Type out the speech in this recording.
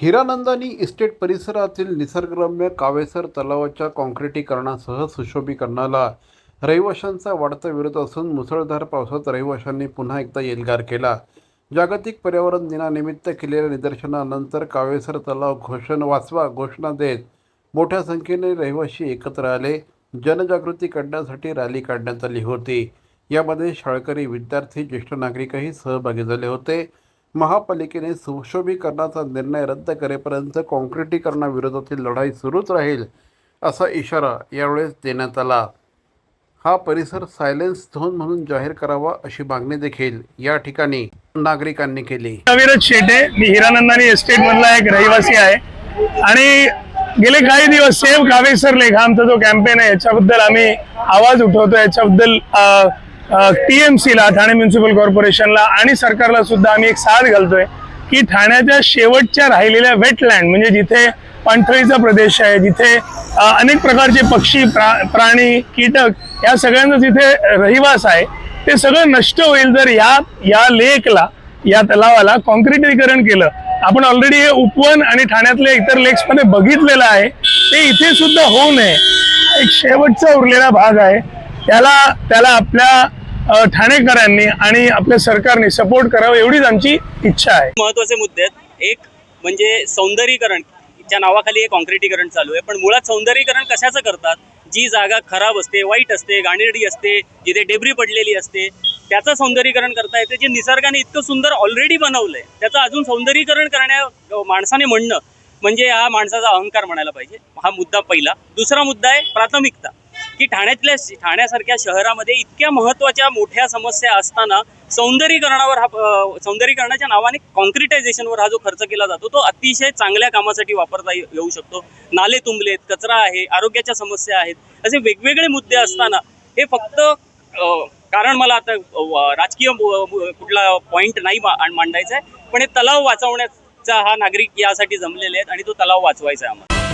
Hiranandani estate परिसरातील निसर्गरम्य कावेसर तलावाच्या काँक्रिटीकरणासह सुशोभीकरणाला रहिवाशांचा वाढता विरोध असून मुसळधार पावसात रहिवाशांनी पुन्हा एकदा एल्गार केला. जागतिक पर्यावरण दिनानिमित्त केलेल्या निदर्शनानंतर कावेसर तलाव घोषण वाचवा घोषणा देत मोठ्या संख्येने रहिवाशी एकत्र आले. जनजागृती करण्यासाठी रॅली काढण्यात आली होती. यामध्ये शाळकरी विद्यार्थी ज्येष्ठ नागरिकही सहभागी झाले होते. महापालिकेने सुशोभीकरणाचा निर्णय रद्द करेपर्यंत काँक्रिटीकरणाविरोधातील लढाई सुरूच राहील असा इशारा यावेळेस देण्यात आला. हा परिसर सायलेन्स झोन म्हणून जाहीर करावा अशी मागणी देखील या ठिकाणी नागरिकांनी केली. अविरत शेटे मी हिरानंदानी एस्टेट मधला एक रहिवासी आहे. आणि गेले काही दिवस सेव कावेसर लेख आमचा जो कॅम्पेन आहे याच्याबद्दल आम्ही आवाज उठवतो. याच्याबद्दल टी एम सीला ठाणे म्युन्सिपल कॉर्पोरेशनला आणि सरकारला सुद्धा आम्ही एक साथ घालतोय की ठाण्याच्या शेवटच्या राहिलेल्या वेटलँड म्हणजे जिथे पाणथळीचा प्रदेश आहे जिथे अनेक प्रकारचे पक्षी प्रा- प्राणी कीटक या सगळ्यांचा जिथे रहिवास आहे ते सगळं नष्ट होईल जर या या लेकला या तलावाला कॉन्क्रिटीकरण केलं. आपण ऑलरेडी हे उपवन आणि ठाण्यातल्या इतर लेक्समध्ये बघितलेलं आहे. ते इथे सुद्धा होऊ नये. एक शेवटचा उरलेला भाग आहे. त्याला त्याला आपल्या ठाणेकरांनी आणि आपल्या सरकारने सपोर्ट करावं एवढीच आमची इच्छा आहे. महत्त्वाचे मुद्दे आहेत. एक म्हणजे सौंदर्यीकरण. च्या नावाखाली हे कॉन्क्रिटीकरण चालू आहे. पण मुळात सौंदर्यीकरण कशाचं करतात? जी जागा खराब असते वाईट असते घाणेरडी असते जिथे डेबरी पडलेली असते त्याचं सौंदर्यीकरण करता येते. जे निसर्गाने इतकं सुंदर ऑलरेडी बनवलंय त्याचं अजून सौंदर्यीकरण करण्या माणसाने म्हणणं म्हणजे हा माणसाचा अहंकार म्हणायला पाहिजे. हा मुद्दा पहिला. दुसरा मुद्दा आहे प्राथमिकता. की ठाण्यातल्या ठाण्यासारख्या शहरामध्ये इतक्या महत्त्वाच्या मोठ्या समस्या असताना सौंदर्यीकरणावर हा सौंदर्यीकरणाच्या नावाने कॉन्क्रिटायझेशनवर हा जो खर्च केला जातो तो अतिशय चांगल्या कामासाठी वापरता येऊ शकतो. नाले तुंबलेत कचरा आहे आरोग्याच्या समस्या आहेत असे वेगवेगळे मुद्दे असताना हे फक्त कारण मला आता राजकीय कुठला पॉईंट नाही मांडायचा आहे पण हे तलाव वाचवण्याचा हा नागरिक यासाठी जमलेले आहेत आणि तो तलाव वाचवायचा आहे आम्हाला.